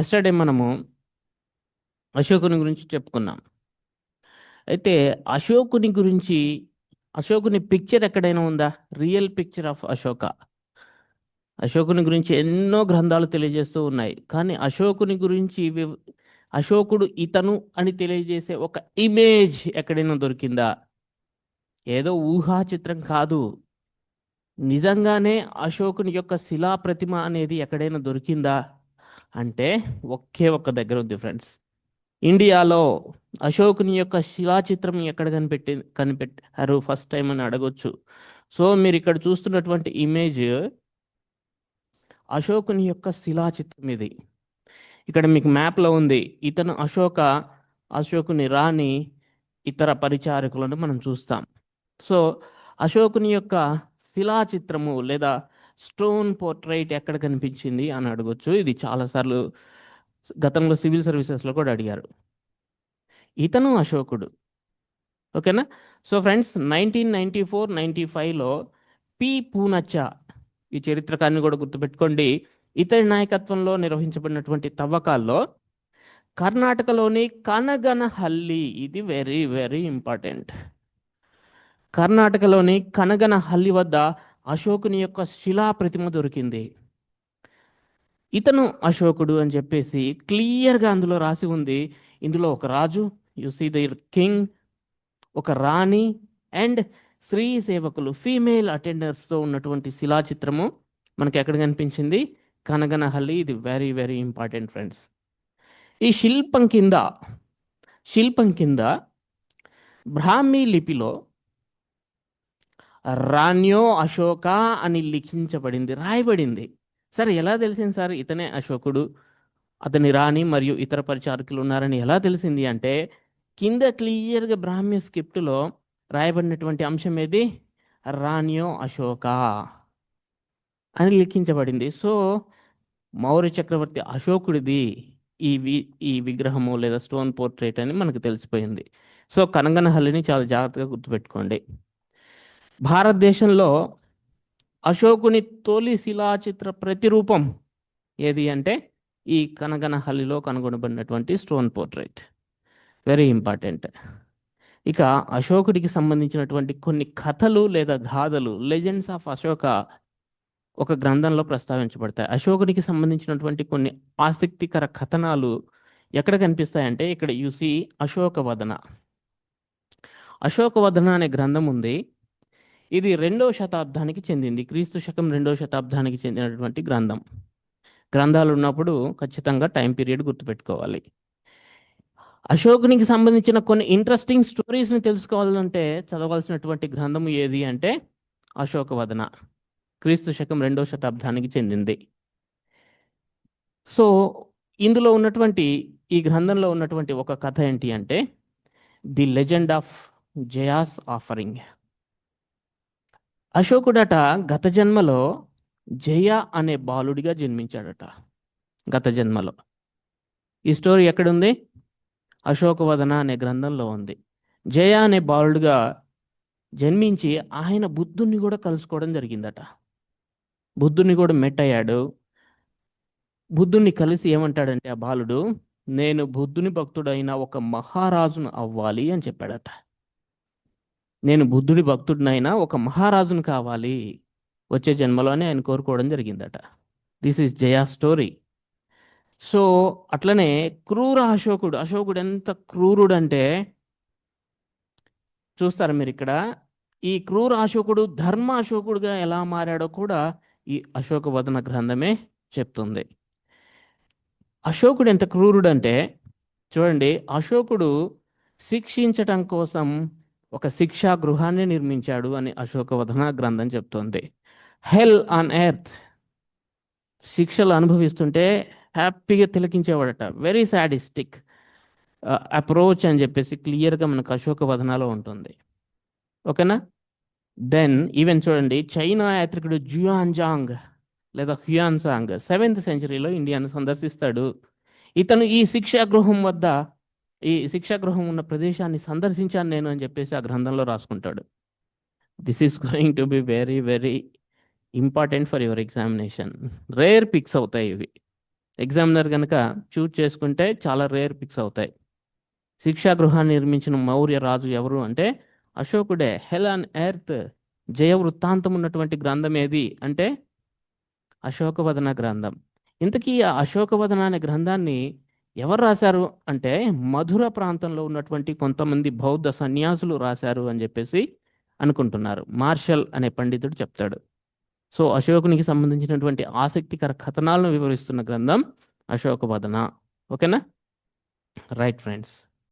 Yesterday మనము అశోకుని గురించి చెప్పుకున్నాం. అయితే అశోకుని గురించి అశోకుని పిక్చర్ ఎక్కడైనా ఉందా? రియల్ పిక్చర్ ఆఫ్ అశోక అశోకుని గురించి ఎన్నో గ్రంథాలు తెలియజేస్తూ ఉన్నాయి. కానీ అశోకుని గురించి అశోకుడు ఇతను అని తెలియజేసే ఒక ఇమేజ్ ఎక్కడైనా దొరికిందా? ఏదో ఊహా చిత్రం కాదు. నిజంగానే అశోకుని యొక్క శిలా ప్రతిమ అనేది ఎక్కడైనా దొరికిందా? అంటే ఒకే ఒక్క దగ్గర ఉంది ఫ్రెండ్స్ ఇండియాలో అశోకుని యొక్క శిలాచిత్రం ఎక్కడ కనిపెట్టి కనిపెట్టారు? ఫస్ట్ టైం అని అడగొచ్చు. సో మీరు ఇక్కడ చూస్తున్నటువంటి ఇమేజ్ అశోకుని యొక్క శిలాచిత్రం ఇది. ఇక్కడ మీకు మ్యాప్లో ఉంది. ఇతను అశోక అశోకుని రాణి ఇతర పరిచారకులను మనం చూస్తాం. సో అశోకుని యొక్క శిలాచిత్రము లేదా స్టోన్ పోర్ట్రైట్ ఎక్కడ కనిపించింది అని అడగొచ్చు. ఇది చాలాసార్లు గతంలో సివిల్ సర్వీసెస్లో కూడా అడిగారు. ఇతను అశోకుడు. ఓకేనా? So friends nineteen ninety four ninety ఫైవ్లో పి. పూనచ్చ ఈ చరిత్రకాన్ని కూడా గుర్తుపెట్టుకోండి. ఇతని నాయకత్వంలో నిర్వహించబడినటువంటి తవ్వకాల్లో కర్ణాటకలోని కనగనహల్లి ఇది వెరీ వెరీ ఇంపార్టెంట్. కర్ణాటకలోని కనగనహల్లి వద్ద అశోకుని యొక్క శిలా ప్రతిమ దొరికింది. ఇతను అశోకుడు అని చెప్పేసి క్లియర్గా అందులో రాసి ఉంది. ఇందులో ఒక రాజు యు సీ ద కింగ్ ఒక రాణి అండ్ స్త్రీ సేవకులు ఫీమేల్ అటెండర్స్తో ఉన్నటువంటి శిలా చిత్రము మనకి ఎక్కడ కనిపించింది? కనగనహల్లి. ఇది వెరీ వెరీ ఇంపార్టెంట్ ఫ్రెండ్స్. ఈ శిల్పం కింద శిల్పం కింద బ్రాహ్మీ లిపిలో రాణ్యో అశోక అని లిఖించబడింది రాయబడింది. సరే ఎలా తెలిసింది సార్? ఇతనే అశోకుడు అతని రాణి మరియు ఇతర పరిచారకులు ఉన్నారని ఎలా తెలిసింది అంటే కింద క్లియర్గా బ్రాహ్మ్య స్క్రిప్ట్లో రాయబడినటువంటి అంశం ఏది? రాణ్యో అశోక అని లిఖించబడింది. సో మౌర్య చక్రవర్తి అశోకుడిది ఈ వి ఈ విగ్రహము లేదా స్టోన్ పోర్ట్రేట్ అని మనకు తెలిసిపోయింది. సో కనగనహల్లిని చాలా జాగ్రత్తగా గుర్తుపెట్టుకోండి. భారతదేశంలో అశోకుని తొలి శిలాచిత్ర ప్రతిరూపం ఏది అంటే ఈ కనగనహల్లిలో కనుగొనబడినటువంటి స్టోన్ పోర్ట్రైట్. వెరీ ఇంపార్టెంట్ ఇక అశోకుడికి సంబంధించినటువంటి కొన్ని కథలు లేదా గాథలు లెజెండ్స్ ఆఫ్ అశోక ఒక గ్రంథంలో ప్రస్తావించబడతాయి. అశోకుడికి సంబంధించినటువంటి కొన్ని ఆసక్తికర కథనాలు ఎక్కడ కనిపిస్తాయంటే ఇక్కడ యూసి అశోకవదన. అశోకవదన అనే గ్రంథం ఉంది. ఇది రెండవ శతాబ్దానికి చెందింది. క్రీస్తు శకం రెండవ శతాబ్దానికి చెందినటువంటి గ్రంథం. గ్రంథాలు ఉన్నప్పుడు ఖచ్చితంగా టైం పీరియడ్ గుర్తుపెట్టుకోవాలి. అశోకునికి సంబంధించిన కొన్ని ఇంట్రెస్టింగ్ స్టోరీస్ని తెలుసుకోవాలంటే చదవాల్సినటువంటి గ్రంథము ఏది అంటే అశోకవదన. క్రీస్తు శకం రెండవ శతాబ్దానికి చెందింది. సో ఇందులో ఉన్నటువంటి ఈ గ్రంథంలో ఉన్నటువంటి ఒక కథ ఏంటి అంటే the legend of Jaya's offering. అశోకుడట గత జన్మలో జయ అనే బాలుడిగా జన్మించాడట గత జన్మలో. ఈ స్టోరీ ఎక్కడుంది? అశోకవదన అనే గ్రంథంలో ఉంది. జయ అనే బాలుడిగా జన్మించి ఆయన బుద్ధుణ్ణి కూడా కలుసుకోవడం జరిగిందట. బుద్ధుని కూడా మెట్ అయ్యాడు బుద్ధుణ్ణి కలిసి ఏమంటాడంటే ఆ బాలుడు నేను బుద్ధుని భక్తుడైన ఒక మహారాజును అవ్వాలి అని చెప్పాడట. నేను బుద్ధుడి భక్తుడినైనా ఒక మహారాజును కావాలి వచ్చే జన్మలోనే ఆయన కోరుకోవడం జరిగిందట. This is Jaya story so అట్లనే క్రూర అశోకుడు అశోకుడు ఎంత క్రూరుడు అంటే చూస్తారు మీరు ఇక్కడ? ఈ క్రూర అశోకుడు ధర్మ అశోకుడుగా ఎలా మారాడో కూడా ఈ అశోకవదన గ్రంథమే చెప్తుంది. అశోకుడు ఎంత క్రూరుడు అంటే చూడండి అశోకుడు శిక్షించటం కోసం ఒక శిక్షా గృహాన్ని నిర్మించాడు అని అశోకవధన గ్రంథం చెప్తోంది. హెల్ ఆన్ ఎర్త్ శిక్షలు అనుభవిస్తుంటే హ్యాపీగా తిలకించేవాడట. వెరీ సాడిస్టిక్ అప్రోచ్ అని చెప్పేసి క్లియర్గా మనకు అశోకవదనాలో ఉంటుంది. ఓకేనా? దెన్ ఈవెన్ చూడండి చైనా యాత్రికుడు జుయాన్జాంగ్ లేదా హ్యుయాన్సాంగ్ సెవెంత్ సెంచరీలో ఇండియాను సందర్శిస్తాడు. ఇతను ఈ శిక్షా గృహం వద్ద ఈ శిక్షాగృహం ఉన్న ప్రదేశాన్ని సందర్శించాను నేను అని చెప్పేసి ఆ గ్రంథంలో రాసుకుంటాడు. This is going to be very very important for your examination rare picks అవుతాయి ఇవి. ఎగ్జామినర్ కనుక చూజ్ చేసుకుంటే చాలా రేర్ పిక్స్ అవుతాయి. శిక్షా గృహాన్ని నిర్మించిన మౌర్య రాజు ఎవరు అంటే అశోకుడే హెల్ అండ్ ఎర్త్ జయ వృత్తాంతం ఉన్నటువంటి గ్రంథం ఏది అంటే అశోకవదన గ్రంథం. ఇంతకీ ఆ అశోకవదన అనే గ్రంథాన్ని ఎవరు రాశారు? అంటే మధుర ప్రాంతంలో ఉన్నటువంటి కొంతమంది బౌద్ధ సన్యాసులు రాశారు అని చెప్పేసి అనుకుంటున్నారు. మార్షల్ అనే పండితుడు చెప్తాడు. సో అశోకునికి సంబంధించినటువంటి ఆసక్తికర కథనాలను వివరిస్తున్న గ్రంథం అశోకవదన. ఓకేనా? Right friends.